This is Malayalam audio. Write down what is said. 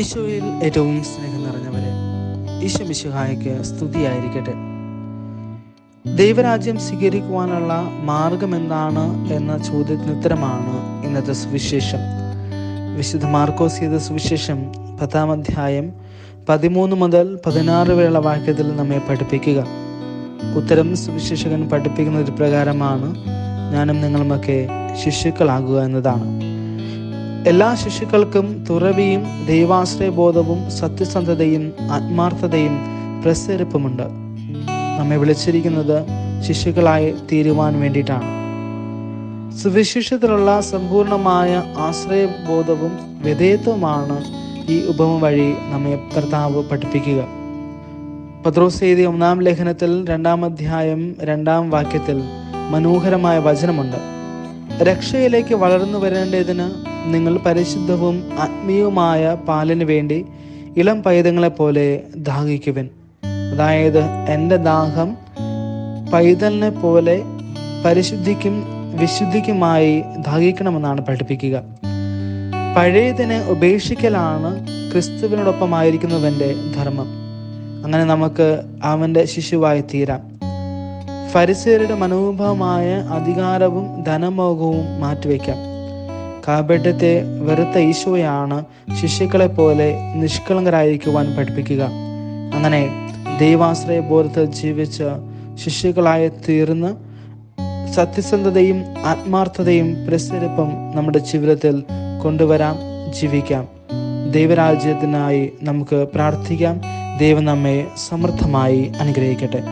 ഈശോയിൽ ഏറ്റവും സ്നേഹം നിറഞ്ഞവരെ ഈശോ മിശുഹായ്ക്ക് സ്തുതിയായിരിക്കട്ടെ. ദൈവരാജ്യം സ്വീകരിക്കുവാനുള്ള മാർഗം എന്താണ് എന്ന ചോദ്യത്തിന് ഉത്തരമാണ് ഇന്നത്തെ സുവിശേഷം. വിശുദ്ധ മാർക്കോസ് ചെയ്ത സുവിശേഷം പത്താം അധ്യായം പതിമൂന്ന് മുതൽ പതിനാറ് വരെയുള്ള വാക്യത്തിൽ നമ്മെ പഠിപ്പിക്കുക. ഉത്തരം സുവിശേഷകൻ പഠിപ്പിക്കുന്ന ഒരു പ്രകാരമാണ് ഞാനും നിങ്ങളുമൊക്കെ ശിശുക്കളാകുക എന്നതാണ്. എല്ലാ ശിശുക്കൾക്കും തുറവിയും ദൈവാശ്രയബോധവും സത്യസന്ധതയും ആത്മാർത്ഥതയും പ്രസരിപ്പുമുണ്ട് നമ്മെ വിളിച്ചിരിക്കുന്നത് ശിശുക്കളായി തീരുവാൻ വേണ്ടിയിട്ടാണ്. സുവിശേഷത്തിലുള്ള സമ്പൂർണമായ ആശ്രയബോധവും വിധേയത്വമാണ് ഈ ഉപമ വഴി നമ്മെ കർത്താവ് പഠിപ്പിക്കുക. പത്രോസ് എഴുതിയ ഒന്നാം ലേഖനത്തിൽ രണ്ടാം അധ്യായം രണ്ടാം വാക്യത്തിൽ മനോഹരമായ വചനമുണ്ട്. രക്ഷയിലേക്ക് വളർന്നു വരേണ്ടതിന് നിങ്ങൾ പരിശുദ്ധവും ആത്മീയവുമായ പാലിന് വേണ്ടി ഇളം പൈതങ്ങളെ പോലെ ദാഹിക്കുവൻ. അതായത് എന്റെ ദാഹം പൈതലിനെ പോലെ പരിശുദ്ധിക്കും വിശുദ്ധിക്കുമായി ദാഹിക്കണമെന്നാണ് പഠിപ്പിക്കുക. പഴയതിനെ ഉപേക്ഷിക്കലാണ് ക്രിസ്തുവിനോടൊപ്പമായിരിക്കുന്നവന്റെ ധർമ്മം. അങ്ങനെ നമുക്ക് അവന്റെ ശിശുവായി തീരാം. ഫരിസേരുടെ മനോഭാവമായ അധികാരവും ധനമോഹവും മാറ്റിവെക്കാം. കാപട്യത്തെ വെറുത്ത ഈശോയാണ് ശിഷ്യക്കളെ പോലെ നിഷ്കളങ്കരായിരിക്കുവാൻ പഠിപ്പിക്കുക. അങ്ങനെ ദൈവാശ്രയ ബോധത്തിൽ ജീവിച്ച് ശിഷ്യകളായി തീർന്ന് സത്യസന്ധതയും ആത്മാർത്ഥതയും പ്രസരിപ്പും നമ്മുടെ ജീവിതത്തിൽ കൊണ്ടുവരാം ജീവിക്കാം. ദൈവരാജ്യത്തിനായി നമുക്ക് പ്രാർത്ഥിക്കാം. ദൈവം നമ്മെ സമൃദ്ധമായി അനുഗ്രഹിക്കട്ടെ.